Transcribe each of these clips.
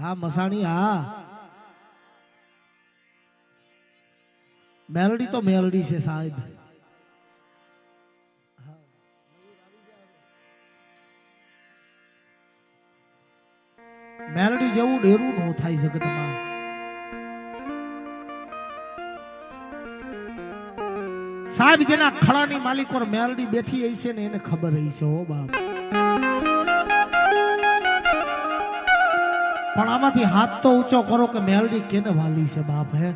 હા, મસાણી, હા. મેલડી તો મેલડી છે સાહેબ. મેલડી જેવું ડેરું ન થાય જગતમાં સાહેબ, જેના ખળાની માલિક મેલડી બેઠી હશે ને એને ખબર હશે, હો બાપ. પણ આમાંથી હાથ તો ઊંચો કરો કે મેલડી કેને વાલી છે બાપ, હે?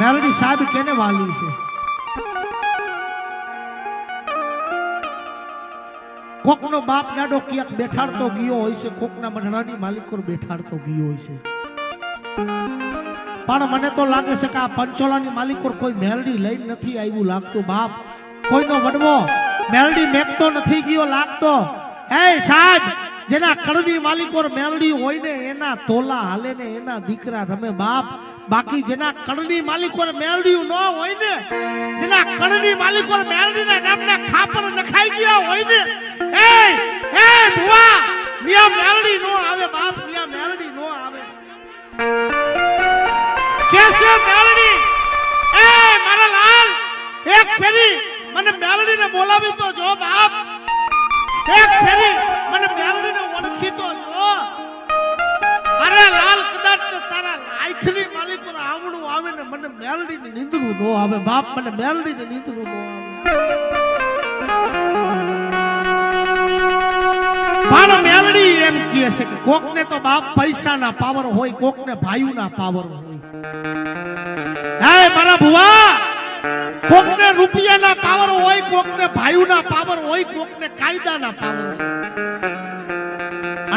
મેલડી સાહેબ કેને વાલી છે? કોકનો બાપ નાડો ક્યાંક બેઠાડતો ગયો હોય છે, કોકના મઢડાની માલિકો બેઠાડતો ગયો હોય છે. પણ મને તો લાગે છે કે આ પંચોલાની માલિકો કોઈ મેલડી લઈને નથી આવ્યું લાગતું, બાપ. કોઈનો વડવો, મેલડી મેકતો નથી ગયો લાગતો. એ સાહેબ જેના કડવી માલિકો મેલડી હોય ને, એના તોલા હાલે ને, એના દીકરા રમે બાપ. બાકી જેના કડની માલિકો મેલડી ન હોય ને, જેના કડની માલિકો મેલડી ના નામના ખાપર નખાઈ ગયા હોય ને એ એ ભુવા, મિયા મેલડી નો આવે બાપ, મિયા મેલડી નો આવે. કેસે મેલડી? એ મારા લાલ, એક ફેરી, મને મેલડી ને બોલાવી તો જો બાપ. એક ફેરી, મને મેલડી ને. ઓળખી તો અરે લાલ કદાચ તારા લાઈખની માલિક આવડું આવે ને મને મેલડી ને નીંદરું નો આવે. બાપ મને મેલડી ને નીંદરું નો આવે. પણ મેલડી એમ કહે છે કે કોકને તો બાપ પૈસાના પાવર હોય, કોકને ભાઈઓના પાવર હોય. હે મારા ભુવા, કોકને રૂપિયાના પાવર હોય, કોકને ભાઈઓના પાવર હોય, કોકને કાયદાના પાવર હોય.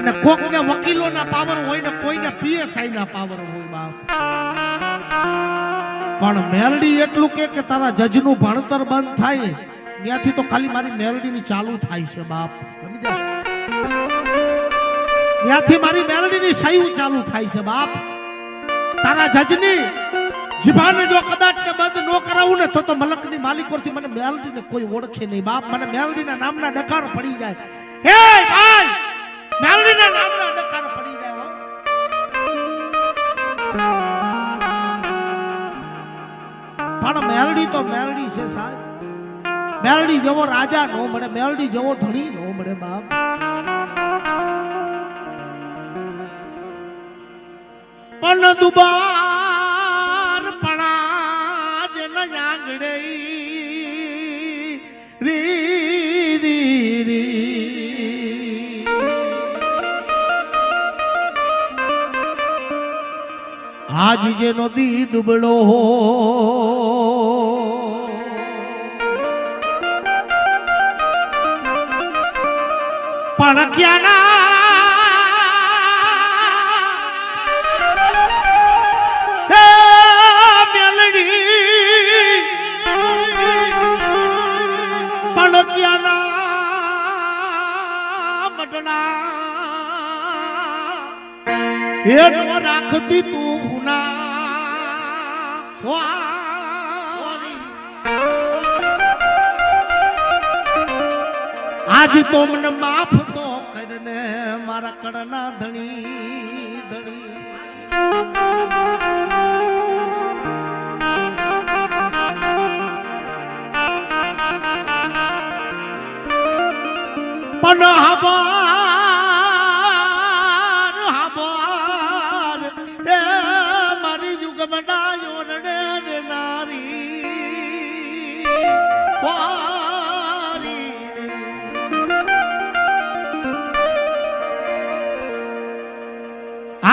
અને કોકને વકીલોના પાવર હોય ને કોઈને પીએસઆઈ ના પાવર હોય બાપ. પણ મેલડી એટલું કે તારા જજનું ભણતર બંધ થાય, ત્યાંથી તો ખાલી મારી મેલડીની ચાલુ થાય છે બાપ. ત્યાંથી મારી મેલડીની સહી ચાલુ થાય છે બાપ. તારા જજની જીભાને જો કદાચ ને બંધ ન કરાવું ને, તો તો મલકની માલિકોથી મને મેલડીને કોઈ ઓળખે નહીં બાપ. મને મેલડીના નામના ડકાર પડી જાય. હે ભાઈ! મેલડીના નામના ડકાર પડી જાય. પણ મેલડી તો મેલડી છે સાહેબ મેલડી જેવો રાજા નો મળે, મેલડી જેવો ધણી નો મળે બાપ પણ દુબાર આજ જેનો દી દુબળો પણ ક્યાંના હે મેલડી? પણ ક્યાંના મટણા એ નો રાખતી તું આજ તો મને માફ તો કરને મારા કડના ધણી ધણી.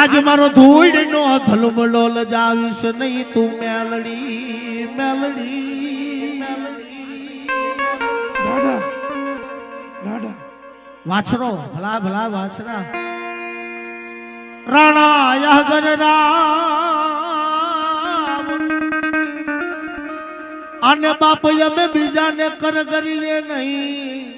આજ મારો ધૂળ નો ધલમલો લજાવીશ નહીં તું મેલડી મેલડી વાછરો, ભલા ભલા, વાછરા. રાણા યગર રામ. અને બાપ અમે બીજાને કર કરીએ નહીં.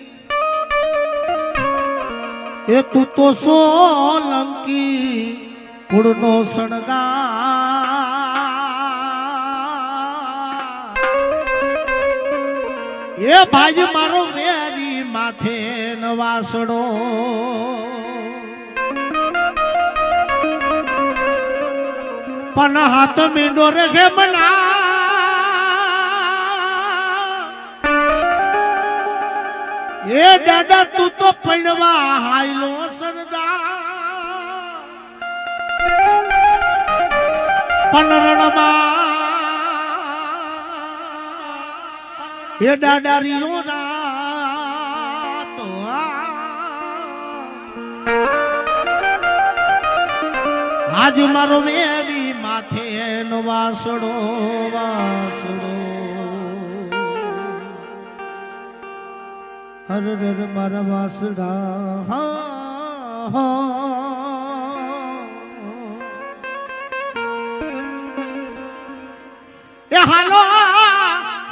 એ તું તો સોલંકી કુળનો સણગા એ ભાઈ મારો મેરી માથે નવાસડો પણ હાથ મીંડો રે બના એ દાદા તું તો પડવા હાયલો સરદાર. રણમાં દાદા રીયો રાતો આજ મારો મેરી માથે નો વાસડો વાસડો. હર હર મારા વાસડા. હા એ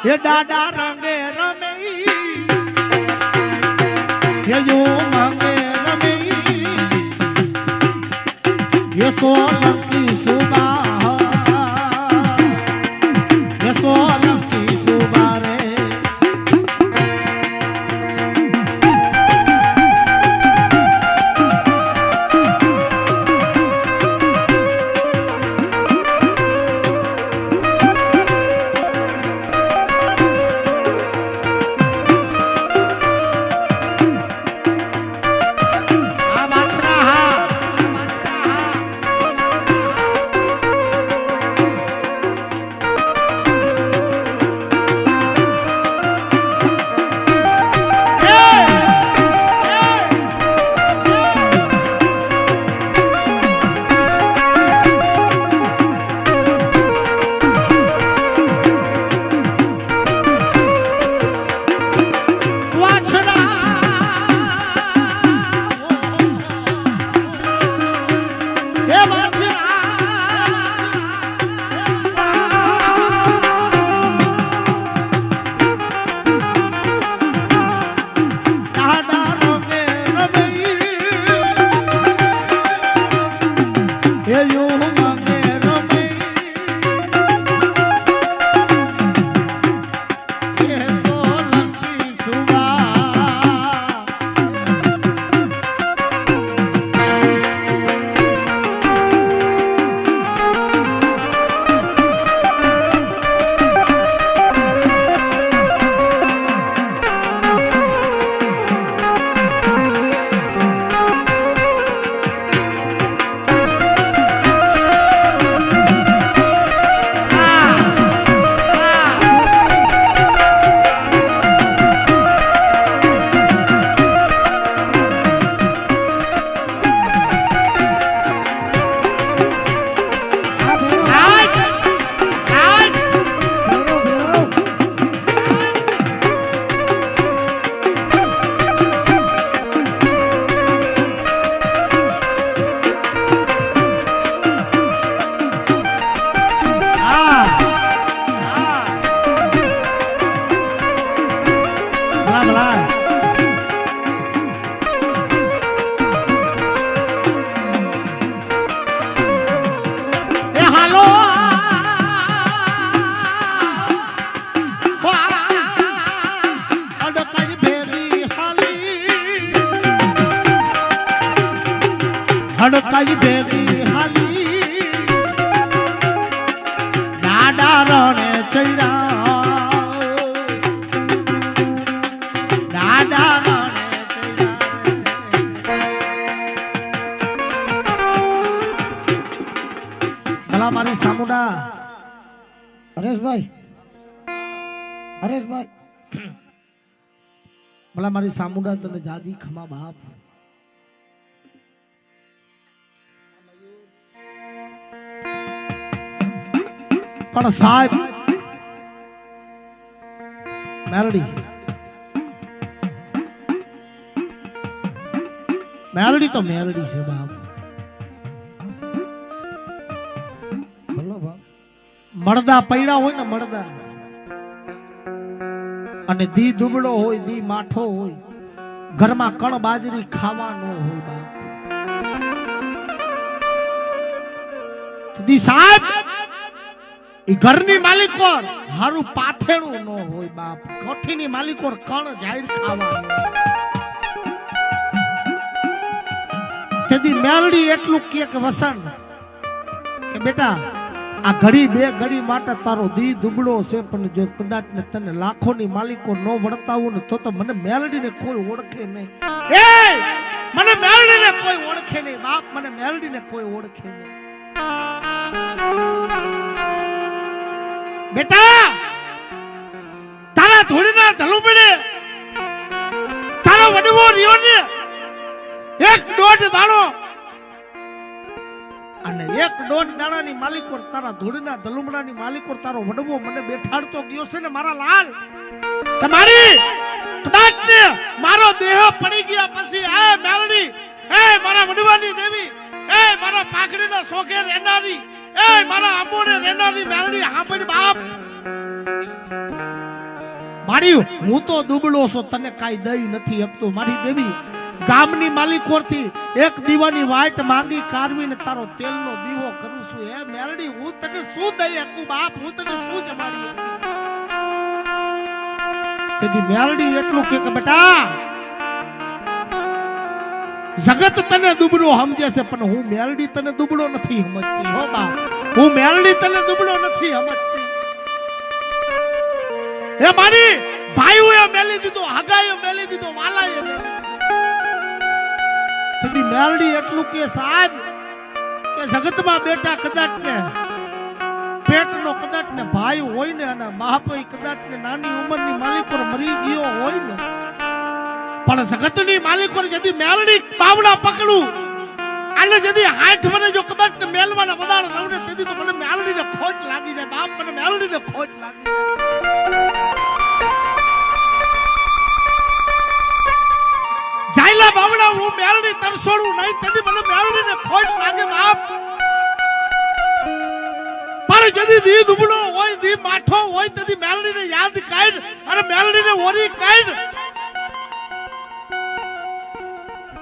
એ દાદા રંગે રમે એ યો મંગે રમે એ સોલંકી મારી સામુડા. હરેશભાઈ હરેશભાઈ ભલા મારી સામુડા તને જાદી ખમા બાપ. પણ સાહેબ, મેલડી. મેલડી તો મેલડી છે બાપ. મળદા પૈડા હોય ને મળદા. અને દી દુબળો હોય, દી માઠો હોય. ઘરમાં કણ બાજરી ખાવાનો હોય બાપ. દી સાહેબ, ઈ ઘરની માલિકોર હારું પાથેણું ન હોય બાપ. કોઠીની માલિકોર કણ જાહેર ખાવા તેથી મેલડી એટલું કે વસણ કે બેટા આ ઘડી બે ઘડી માટે તારો દી દુબળો છે પણ જો કદાચ ને તને લાખોની માલિકો ન વળતા હોય ને તો તો મને મેલડીને કોઈ ઓળખે નહીં. એ મને મેલડીને કોઈ ઓળખે નહીં બાપ મને મેલડીને કોઈ ઓળખે નહીં. બેટા! તારા ધૂળના ધલુમડે તારો વડવો રહ્યો ને. એક દોઢ દાડો અને એક દોઢ દાડાની માલિકો તારા ધૂળના ધલુમડાની માલિકો તારો વડવો મને બેઠાડતો ગયો છે ને મારા લાલ. તમારી મારો દેહ પડી ગયા પછી એ મેલડી એ મારા વડવાની દેવી એ મારા પાઘડીના શોખે રહેનારી એ મારા આંબોને રહેનારી મેલડી હાંભળી બાપ. મારી, હું તો દુબળો છો, તને કાઈ દઈ નથી હકતો મારી દેવી. ગામની માલિકોરથી એક દીવાની વાટ માંગી કારવીને તારો તેલનો દીવો કરું છું. હે મેરડી, હું તને શું દઈ શકું બાપ, હું તને શું જમાડી તેથી મેરડી એટલું કે, બેટા, જગત તને દુબળો સમજે છે, પણ હું મેરડી તને દુબળો નથી સમજતી. હો બાપ, હું મેરડી તને દુબળો નથી સમજતી. હે મારી, ભાઈઓએ મેલી દીધો હગાઈએ મેલી દીધો, વાલાએ મેલી મેલડી એટલું કે સાહેબ કે જગતમાં બેટા કદાચ ને પેટનો કદાચ ને ભાઈ હોય ને અને બાપ કદાચ ને નાની ઉંમરની માલિકો મરી ગયો હોય ને પણ જગતની માલિકો જદી મેલડી બાવડા પકડું, અને જદી હાથ મને જો કદાચ ને મેલવાના વધારે રહું ને તેથી તો મને મેલડીને ખોટ લાગી જાય, બાપ મને મેલડીને ખોટ લાગી જાય. મેલડી તરસોડું નહીં, તેથી મને મેલડીને ખોટ લાગે બાપ. પણ જદી દી દુબળો હોય, દી માઠો હોય, તેથી મેલડીને યાદ કાઢ અને મેલડીને ઓરી કાઢ.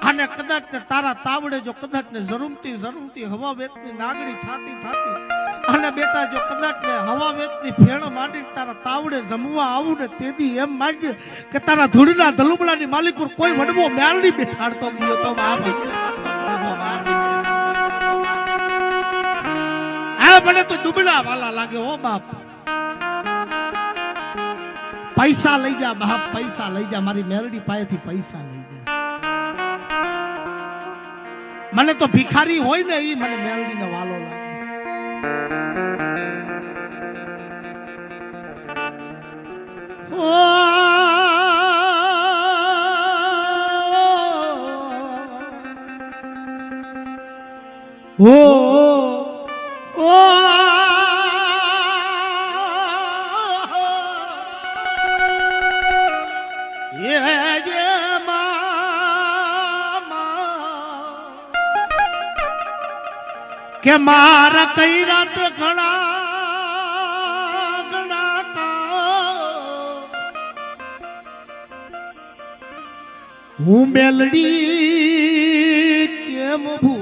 અને કદાચ ને તારા તાવડે જો કદાચ ને જરૂરથી જરૂરથી હવા વેતની નાગડી થાતી થાતી અને બેટા જો કદાચ હવા વેતની ફેણ માંડી તારા તાવડે જમવા આવું ને તેદી એમ માંડજે કે તારા ધૂળના ધલુમડાની માલિક ઉપર કોઈ વડવો મેલડી બેઠાડતો ગયો તો બાપ આ મને તો દુબળા વાલા લાગે હો બાપ. પૈસા લઈ જા બાપ, પૈસા લઈ જા. મારી મેલડી પાસેથી પૈસા લઈ જા. મને તો ભિખારી હોય ને એ મને મેલડીને વાલો લાગે. એ મામા કે મારા કઈ રાત ઘણા હું મેલડી કેમ ભૂ